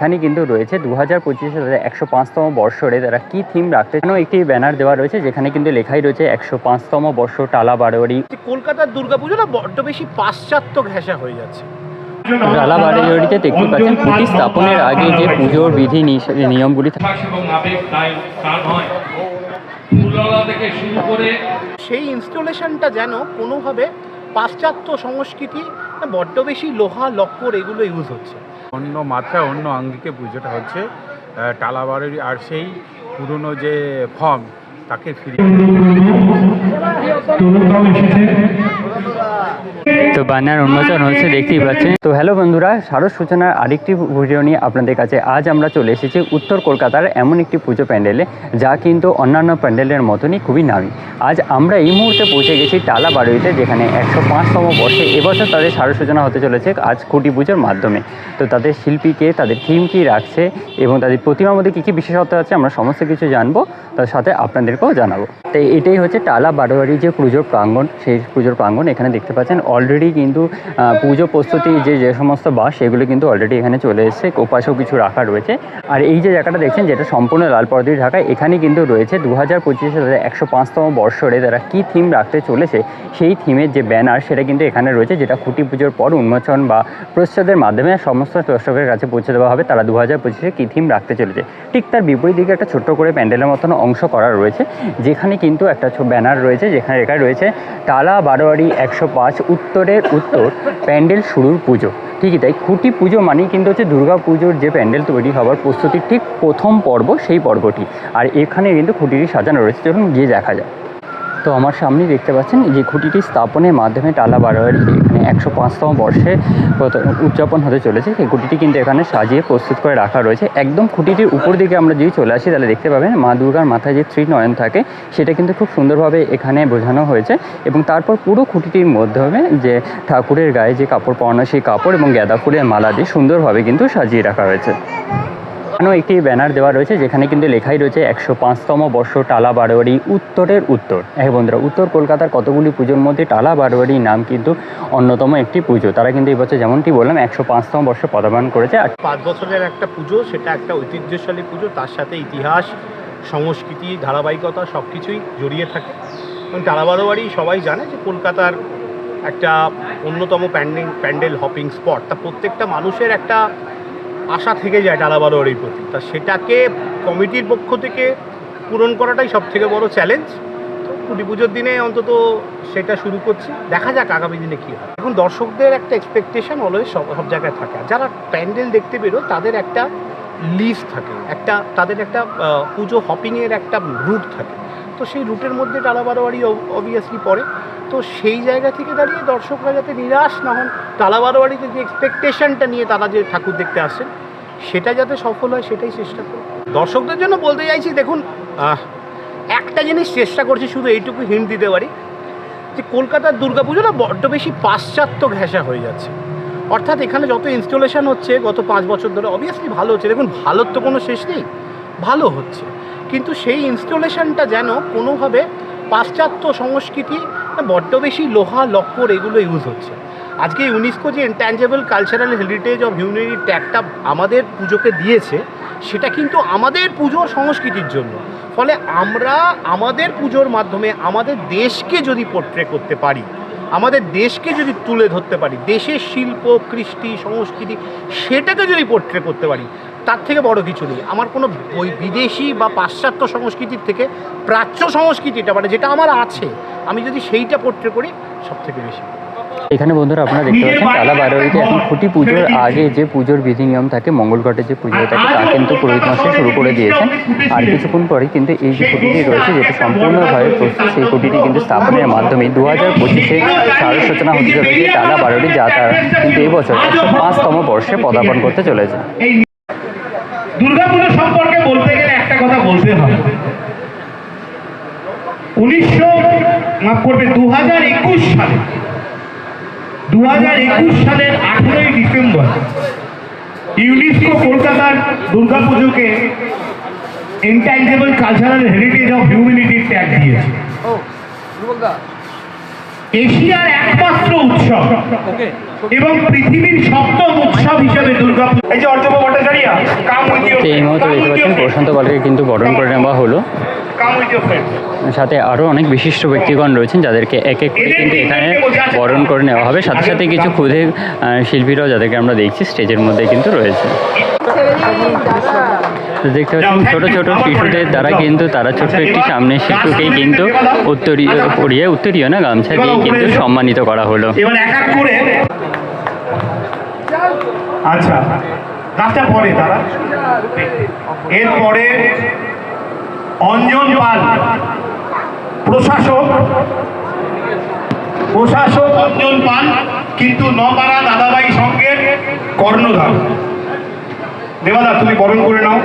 এখানে কিন্তু রয়েছে দু হাজার পঁচিশে তাদের একশো পাঁচতম বর্ষরে তারা কি থিম রাখতে এখানেও একটি ব্যানার দেওয়া রয়েছে যেখানে কিন্তু লেখাই রয়েছে একশো পাঁচতম বর্ষ টালা বারোয়ারি। কলকাতার দুর্গাপুজো না বড্ড বেশি পাশ্চাত্য ঘেঁষা হয়ে যাচ্ছে। টালা বারোয়ারিতে দেখতে পাচ্ছেন খুঁটি স্থাপনের আগে যে পুজোর বিধি নিয়মগুলি থাকে সেই ইনস্টলেশনটা যেন কোনোভাবে পাশ্চাত্য সংস্কৃতি বড্ড বেশি লোহা লক্কর এগুলো ইউজ হচ্ছে। অন্য মাত্রা অন্য আঙ্গিকে পুজোটা হচ্ছে টালাবাড়ির আর সেই পুরনো যে ফর্ম তাকে ফিরিয়ে তো ব্যানার উন্মোচন হচ্ছে দেখতেই পাচ্ছেন। তো হ্যালো বন্ধুরা শারদ সূচনার আরেকটি ভিডিও নিয়ে আপনাদের কাছে আজ আমরা চলে এসেছি উত্তর কলকাতার এমন একটি পুজো প্যান্ডেলে যা কিন্তু অন্যান্য প্যান্ডেলের মতনই খুবই নামি। আজ আমরা এই মুহূর্তে পৌঁছে গেছি টালা বাড়িতে যেখানে একশো পাঁচতম বর্ষে এবছর তাদের শারদ সূচনা হতে চলেছে আজ খুঁটি পুজোর মাধ্যমে। তো তাদের শিল্পীকে, তাদের থিম কী রাখছে এবং তাদের প্রতিমার মধ্যে কী কী বিশেষত্ব আছে আমরা সমস্ত কিছু জানব, তার সাথে আপনাদেরকেও জানাব। তাই এটাই হচ্ছে টালা বারোয়ারি যে পুজোর প্রাঙ্গণ, সেই পুজোর প্রাঙ্গণ এখানে দেখতে পাচ্ছেন। অলরেডি কিন্তু পুজো প্রস্তুতি যে যে সমস্ত বাস, সেগুলো কিন্তু অলরেডি এখানে চলে এসেছে। ওপাশেও কিছু রাখা রয়েছে। আর এই যে জায়গাটা দেখছেন, যেটা সম্পূর্ণ লাল পর্দা ঢাকা, এখানে কিন্তু রয়েছে দু হাজার পঁচিশে তাদের একশো পাঁচতম বর্ষরে তারা কী থিম রাখতে চলেছে, সেই থিমের যে ব্যানার সেটা কিন্তু এখানে রয়েছে, যেটা খুঁটি পুজোর পর উন্মোচন বা প্রচ্ছদের মাধ্যমে সমস্ত দর্শকের কাছে পৌঁছে দেওয়া হবে। তারা দু হাজার পঁচিশে কী থিম রাখতে চলেছে? ঠিক তার বিপরীত দিকে একটা ছোট্ট করে প্যান্ডেলের মতন অংশ করা রয়েছে, যেখানে কিন্তু একটা ব্যানার রয়েছে, যেখানে লেখা রয়েছে টালা বারোয়ারি একশো পাঁচ উত্তরের উত্তর, প্যান্ডেল শুরুর পুজো। ঠিকই তাই, খুঁটি পুজো মানেই কিন্তু হচ্ছে দুর্গা পুজোর যে প্যান্ডেল তৈরি হওয়ার প্রস্তুতির ঠিক প্রথম পর্ব সেই পর্বটি। আর এখানে কিন্তু খুঁটিটি সাজানো রয়েছে, চলুন গিয়ে দেখা যায় তো আমার সামনেই দেখতে পাচ্ছেন যে খুঁটিটি স্থাপনের মাধ্যমে টালা বারোয়ারি এখানে একশো পাঁচতম বর্ষে উদযাপন হতে চলেছে। সেই খুঁটিটি কিন্তু এখানে সাজিয়ে প্রস্তুত করে রাখা রয়েছে। একদম খুঁটিটির উপর দিকে আমরা যদি চলে আসি, তাহলে দেখতে পাবেন মা দুর্গার মাথায় যে ত্রিনয়ন থাকে, সেটা কিন্তু খুব সুন্দরভাবে এখানে বোঝানো হয়েছে এবং তারপর পুরো খুঁটিটির মাধ্যমে যে ঠাকুরের গায়ে যে কাপড় পরানো, সেই কাপড় এবং গাঁদা ফুলের মালা দিয়ে সুন্দরভাবে কিন্তু সাজিয়ে রাখা হয়েছে। এখানেও একটি ব্যানার দেওয়া রয়েছে, যেখানে কিন্তু লেখাই রয়েছে একশো পাঁচতম বর্ষ টালা বারোয়ারি উত্তরের উত্তর। হ্যাঁ বন্ধুরা, উত্তর কলকাতার কতগুলি পুজোর মধ্যে টালা বারোয়ারি নাম কিন্তু অন্যতম একটি পুজো। তারা কিন্তু এই বছর যেমনটি বললাম, একশো পাঁচতম বর্ষ পদার্পণ করেছে। আর পাঁচ বছরের একটা পুজো, সেটা একটা ঐতিহ্যশালী পুজো, তার সাথে ইতিহাস, সংস্কৃতি, ধারাবাহিকতা সব কিছুই জড়িয়ে থাকে। এবং টালা টালাবারোয়ারি সবাই জানে যে কলকাতার একটা অন্যতম প্যান্ডেল প্যান্ডেল হপিং স্পট। তা প্রত্যেকটা মানুষের একটা আশা থেকে যায় টালাবারোয়ারির প্রতি। তা সেটাকে কমিটির পক্ষ থেকে পূরণ করাটাই সব থেকে বড় চ্যালেঞ্জ তো কুটি পুজোর দিনে অন্তত সেটা শুরু করছি। দেখা যাক আগামী দিনে কী হয়। এখন দর্শকদের একটা এক্সপেকটেশন অলওয়েজ সব সব জায়গায় থাকে। যারা প্যান্ডেল দেখতে বেরো তাদের একটা লিস্ট থাকে। একটা, তাদের একটা পুজো হপিংয়ের একটা রুট থাকে। তো সেই রুটের মধ্যে টালাবারোয়ারি অবভিয়াসলি পড়ে। তো সেই জায়গা থেকে দাঁড়িয়ে দর্শকরা যাতে নিরাশ না হন টালাবারোয়ারিতে যে এক্সপেকটেশনটা নিয়ে তারা যে ঠাকুর দেখতে আসেন সেটা যাতে সফল হয়, সেটাই চেষ্টা করব। দর্শকদের জন্য বলতে চাইছি, দেখুন একটা জিনিস চেষ্টা করছি শুধু এইটুকু হিন্ট দিতে পারি, যে কলকাতার দুর্গাপুজো না বড্ড বেশি পাশ্চাত্য ঘেঁষা হয়ে যাচ্ছে। অর্থাৎ এখানে যত ইনস্টলেশন হচ্ছে, গত পাঁচ বছর ধরে অবভিয়াসলি ভালো হচ্ছে। দেখুন, ভালোর তো কোনো শেষ নেই। ভালো হচ্ছে। কিন্তু সেই ইনস্টলেশনটা যেন কোনোভাবে পাশ্চাত্য সংস্কৃতি, বড্ড বেশি লোহা, লক্কর এগুলো ইউজ হচ্ছে। আজকে ইউনেস্কো যে intangible cultural heritage of humanity ট্যাগটা আমাদের পুজোকে দিয়েছে, সেটা কিন্তু আমাদের পুজোর সংস্কৃতির জন্য। ফলে আমরা আমাদের পুজোর মাধ্যমে আমাদের দেশকে যদি পোট্রে করতে পারি, আমাদের দেশকে যদি তুলে ধরতে পারি, দেশের শিল্প, কৃষ্টি, সংস্কৃতি, সেটাকে যদি পোট্রে করতে পারি তার থেকে বড় কিছু নেই। আমার কোনো বিদেশি বা পাশ্চাত্য সংস্কৃতির থেকে প্রাচ্য সংস্কৃতিটা মানে যেটা আমার আছে আমি যদি সেইটা পোট্রে করি সব থেকে বেশি। এখানে বন্ধুরা আপনারা দেখতে পাচ্ছেন টালা বারোয়ারিতে এখন খুঁটি পুজোর আগে যে পুজোর বিধি নিয়ম থাকে মঙ্গল ঘটে যে পুজো থাকে তা কিন্তু পুরোহিত মশাই শুরু করে দিয়েছেন। আর কিছুক্ষণ পরেই কিন্তু এই যে খুঁটিটি রয়েছে যেটা সম্পূর্ণভাবে প্রস্তুত সেই খুঁটিটি কিন্তু স্থাপনের মাধ্যমে দু হাজার পঁচিশে শারদ সূচনা হতে চলেছে টালা বারোয়ারি যা তারা কিন্তু এবছর একশো পাঁচতম বর্ষে পদার্পণ করতে চলেছে। দুর্গাপুজো সম্পর্কে বলতে গেলে একটা কথা বলতে হবে। উনিশশো, মাফ করবে দু হাজার একুশ সালে দু হাজার একুশ সালের আঠেরোই ডিসেম্বর, ইউনেস্কো, কলকাতার দুর্গাপুজোকে ইনট্যাঞ্জেবল কালচারাল হেরিটেজ অফ হিউম্যানিটির ট্যাগ দিয়েছে। এশিয়ার একমাত্র উৎসব। এবং পৃথিবীর সপ্তম উৎসব হিসেবে দুর্গাপুজো এই যে অর্জব ভট্টাচারিয়া প্রশান্ত পালকে কিন্তু বরণ করে নেওয়া হলো। সাথে আরও অনেক বিশিষ্ট ব্যক্তিগণ রয়েছেন যাদেরকে এক এক করে কিন্তু এখানে বরণ করে নেওয়া হবে। সাথে সাথে কিছু ক্ষুদে শিল্পীরাও যাদেরকে আমরা দেখছি স্টেজের মধ্যে কিন্তু রয়েছে। দেখতে পাচ্ছেন ছোট ছোট শিশুদের দ্বারা কিন্তু তারা ছোট্ট একটি সামনে শিশুকেই কিন্তু উত্তরীয় পরিয়ে উত্তরীয় না গামছা দিয়ে কিন্তু সম্মানিত করা হলো। আচ্ছা কাজটা পরে তারা এরপরে অঞ্জন পাল প্রশাসক। প্রশাসক অঞ্জন পাল কিন্তু নপাড়া দাদাবাই সঙ্গে কর্ণধার। দেবাদা তুমি বরণ করে নাও।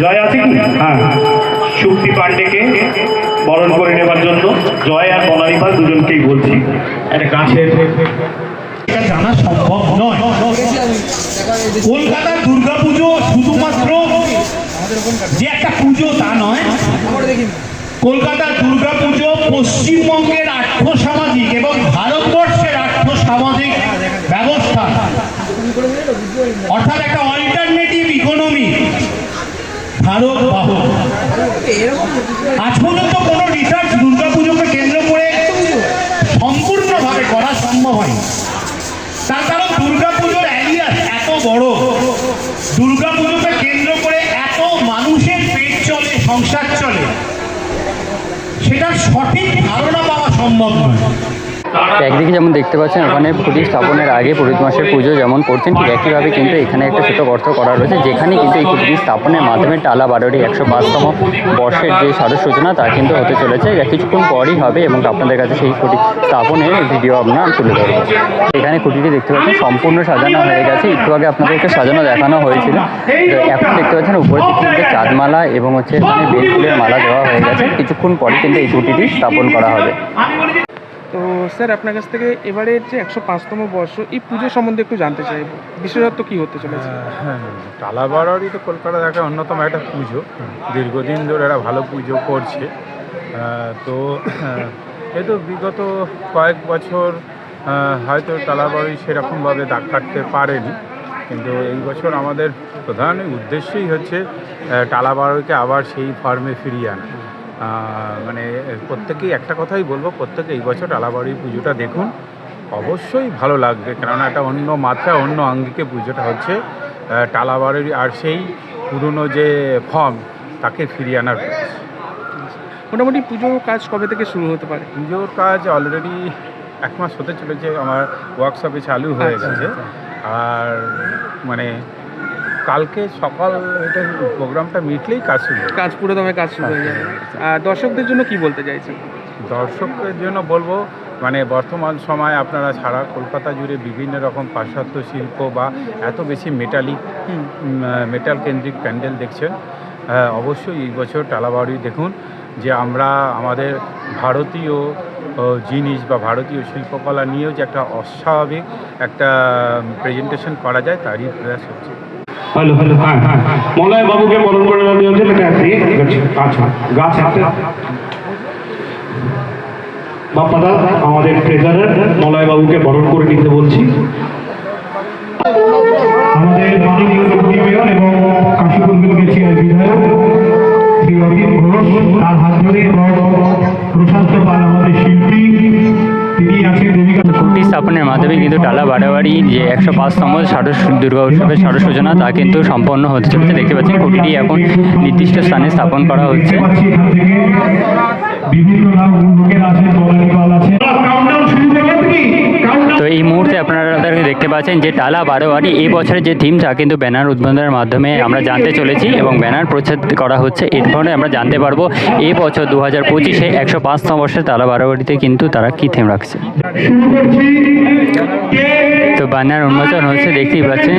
জয় আছে কি হ্যাঁ। শক্তি পাণ্ডেকে বরণ করে নেবার জন্য জয় আর বনাইপা দুজনকেই বলছি। একটা গাছের জানা সম্ভব নয়। কলকাতার দুর্গাপুজো শুধুমাত্র যে একটা পুজো তা নয় কলকাতার দুর্গাপুজো পশ্চিমবঙ্গের আর্থসামাজিক এবং ভারতবর্ষের আর্থসামাজিক ব্যবস্থা। অর্থাৎ একটা অল্টারনেটিভ ইকোনমি ভারত আজ পর্যন্ত কোনো রিসার্চ দুর্গাপুজোকে কেন্দ্র করে সম্পূর্ণভাবে করা সম্ভব হয় তার কারণ দুর্গাপুজোর অ্যারিয়াস এত বড়। দুর্গাপুজোকে কেন্দ্র করে এত মানুষের পেট চলে, সংসার চলে। সেটার সঠিক ধারণা পাওয়া সম্ভব নয়। একদিকে যেমন দেখতে পাচ্ছেন, ওখানে পুজো স্থাপনের আগে পুরোহিত মাসের পুজো যেমন করছেন, ঠিক একইভাবে কিন্তু এখানে একটা ছোট গর্ত করা রয়েছে, যেখানে কিন্তু এই কুটি স্থাপনের মাধ্যমে টালা বারোটি একশো পাঁচতম বর্ষের যে সারস সূচনা, তা কিন্তু হতে চলেছে। কিছুক্ষণ পরই হবে এবং আপনাদের কাছে সেই কুটি স্থাপনের ভিডিও আপনার তুলে ধরবো। এখানে কুটিটি দেখতে পাচ্ছেন, সম্পূর্ণ সাজানো হয়ে গেছে। একটু আগে আপনাদেরকে সাজানো দেখানো হয়েছিল। এখন দেখতে পাচ্ছেন, উপরের দিকে চাঁদমালা এবং হচ্ছে এখানে বেল ফুলের মালা দেওয়া হয়ে গেছে। কিছুক্ষণ পরে কিন্তু এই কুটিটি স্থাপন করা হবে। তো স্যার, আপনার কাছ থেকে এবারের যে একশো পাঁচতম বর্ষ, এই পুজো সম্বন্ধে একটু জানতে চাইব বিশেষত্ব কি হতে চলেছে? হ্যাঁ টালাবাড়ি তো কলকাতার একটা অন্যতম একটা পুজো। দীর্ঘদিন ধরে এরা ভালো পুজো করছে। তো এই তো বিগত কয়েক বছর হয়তো টালাবাড়ি সেরকমভাবে দাগ কাটতে পারেনি। কিন্তু এই বছর আমাদের প্রধান উদ্দেশ্যই হচ্ছে টালাবাড়িকে আবার সেই ফর্মে ফিরিয়ে আনা। মানে প্রত্যেকেই একটা কথাই বলব প্রত্যেকে এই বছর টালাবাড়ি পুজোটা দেখুন। অবশ্যই ভালো লাগবে কেননা একটা অন্য মাত্রা অন্য আঙ্গিকে পুজোটা হচ্ছে। টালাবাড়ির আর সেই পুরনো যে ফর্ম তাকে ফিরিয়ে আনার। মোটামুটি পুজোর কাজ কবে থেকে শুরু হতে পারে? পুজোর কাজ অলরেডি এক মাস হতে চলেছে আমার ওয়ার্কশপে চালু হয়ে আচ্ছা, গেছে। আর মানে কালকে সকাল এটা প্রোগ্রামটা মিটলেই কাজ শুরু। কাজ পুরো দমে কাজ শুরু হয়ে যাবে। আর দর্শকদের জন্য কি বলতে চাইছেন? দর্শকদের জন্য বলব মানে বর্তমান সময় আপনারা সারা কলকাতা জুড়ে বিভিন্ন রকম পাশ্চাত্য শিল্প বা এত বেশি মেটালিক মেটাল কেন্দ্রিক প্যান্ডেল দেখছেন অবশ্যই এই বছর টালাবাড়ি দেখুন যে আমরা আমাদের ভারতীয় জিনিস বা ভারতীয় শিল্পকলা নিয়েও যে একটা অস্বাভাবিক একটা প্রেজেন্টেশন করা যায় তারই প্রয়াস হচ্ছে। হ্যালো হ্যালো হ্যাঁ হ্যাঁ। মলয় বাবুকে বরণ করে নেওয়া হচ্ছে এটা আচ্ছা গাছ হাতে। বাপ্পাদা আমাদের ট্রেজারার মলয় বাবুকে বরণ করে নিতে বলছি। আমাদের মাননীয় ডেপুটি মেয়র এবং কাশীপুর বিধায়ক শ্রী অতীন ঘোষ তার হাত ধরে এবং প্রশান্ত পাল আমাদের শিল্পী স্থাপনের মাধ্যমে কিন্তু টালা বাড়াবাড়ি যে একশো পাঁচতম ষাড়শ দুর্গা উৎসবের ষাড়শ সূচনা তা কিন্তু সম্পন্ন হতে চলেছে। দেখতে পাচ্ছেন কুটিটি এখন নির্দিষ্ট স্থানে স্থাপন করা হচ্ছে। বিভিন্ন এই মুহূর্তে আপনারা তাদেরকে দেখতে পাচ্ছেন যে টালা বারোয়ারি এই বছরের যে থিম তা কিন্তু ব্যানার উদ্বোধনের মাধ্যমে আমরা জানতে চলেছি এবং ব্যানার প্রচ্ছদ করা হচ্ছে। এর ফলে আমরা জানতে পারব এই বছর দু হাজার পঁচিশে একশো পাঁচতম বর্ষে টালা বারোয়ারিতে কিন্তু তারা কী থিম রাখছে। তো ব্যানার উন্মোচন হচ্ছে, দেখতেই পাচ্ছেন।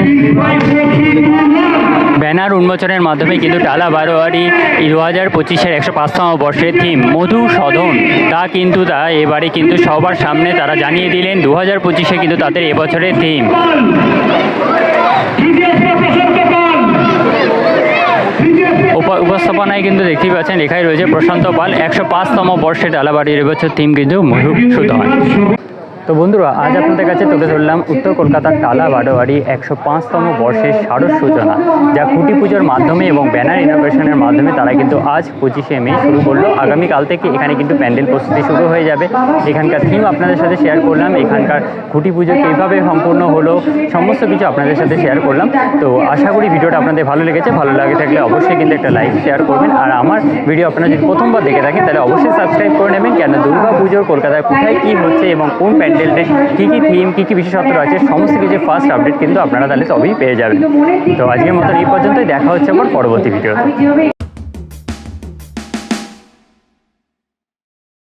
ব্যানার উন্মোচনের মাধ্যমে কিন্তু টালা বারোয়ারি দু হাজার পঁচিশের একশো পাঁচতম বর্ষের থিম মধু সদন। তা কিন্তু তা এবারে কিন্তু সবার সামনে তারা জানিয়ে দিলেন, দু হাজার পঁচিশে কিন্তু তাদের এবছরের থিম উপস্থাপনায় কিন্তু দেখতেই পাচ্ছেন লেখাই রয়েছে প্রশান্ত পাল, একশো পাঁচতম বর্ষে ডালাবাড়ির এবছর থিম কিন্তু মধু মধুসূদন তো বন্ধুরা, আজ আপনাদের কাছে তুলে ধরলাম উত্তর কলকাতার টালা বারোয়ারি একশো পাঁচতম বর্ষের শারদ সূচনা, যা খুঁটি পুজোর মাধ্যমে এবং ব্যানার ইনোভেশনের মাধ্যমে তারা কিন্তু আজ পঁচিশে মে শুরু করল। আগামীকাল থেকে এখানে কিন্তু প্যান্ডেল প্রস্তুতি শুরু হয়ে যাবে। এখানকার থিম আপনাদের সাথে শেয়ার করলাম, এখানকার খুঁটি পুজো কীভাবে সম্পূর্ণ হলো, সমস্ত কিছু আপনাদের সাথে শেয়ার করলাম। তো আশা করি ভিডিওটা আপনাদের ভালো লেগেছে, ভালো লাগে থাকলে অবশ্যই কিন্তু একটা লাইক শেয়ার করবেন। আর আমার ভিডিও আপনারা যদি প্রথমবার দেখে থাকেন, তাহলে অবশ্যই সাবস্ক্রাইব করে নেবেন। কেন দুর্গা পুজোর কলকাতায় কোথায় কী হচ্ছে এবং কোন প্যান্ডেলটে কী কী থিম কী কী বিশেষত্ব রয়েছে, সমস্ত কিছু ফার্স্ট আপডেট কিন্তু আপনারা তাহলে সবই পেয়ে যাবেন। তো আজকের মতন এই পর্যন্তই, দেখা হচ্ছে আমার পরবর্তী ভিডিওতে